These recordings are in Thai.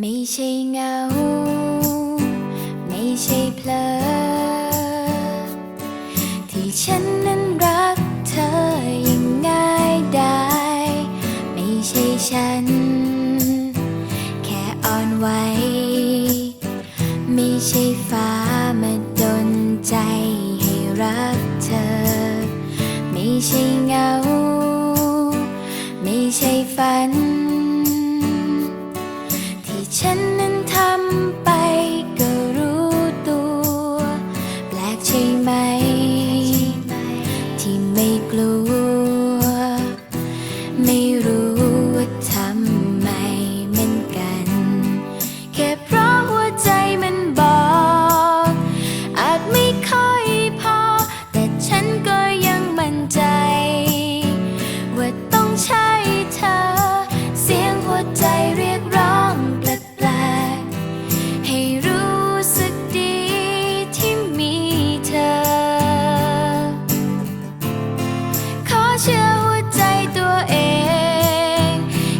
ไม่ใช่เงา ไม่ใช่เพลอ ที่ฉันนั้นรักเธออย่างง่ายได้ไม่ใช่ฉัน แค่อ่อนไหวไม่ใช่ฟ้ามาดนใจให้รักเธอ ไม่ใช่เงา ไม่ใช่ฝัน ฉันนั้นทำไปก็รู้ตัว แปลกใช่ไหม ที่ไม่กลัว ไม่รู้ เชื่อหัวใจตัวเอง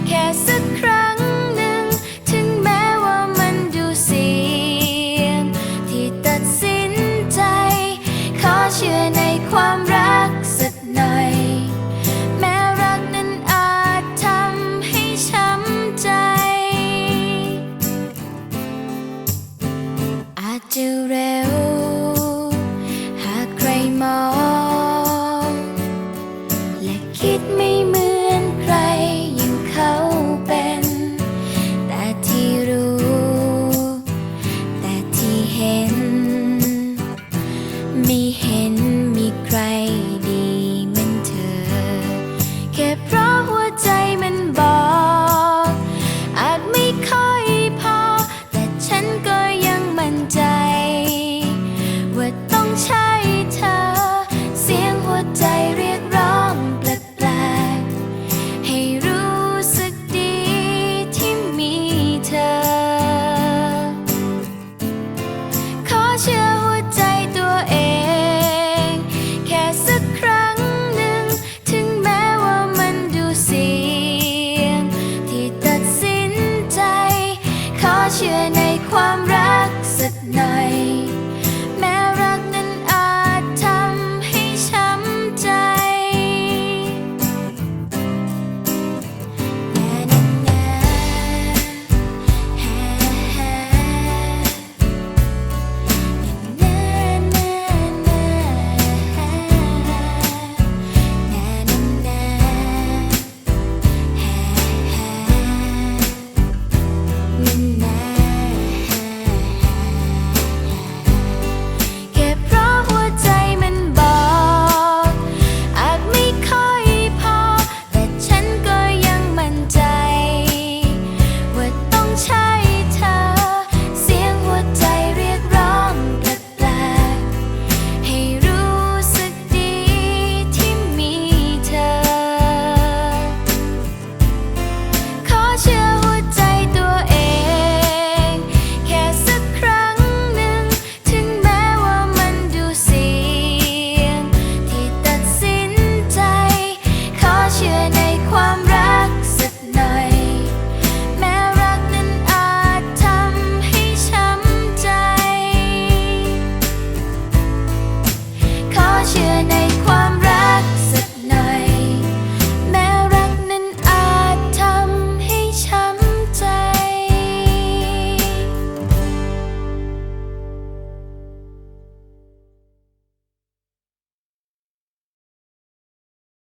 แค่สักครั้งหนึ่ง ถึงแม้ว่ามันดูเสี่ยง ที่ตัดสินใจ ขอเชื่อในความรักสักหน่อย แม้รักนั้นอาจทำให้ช้ำใจ อาจจะเร็ว ข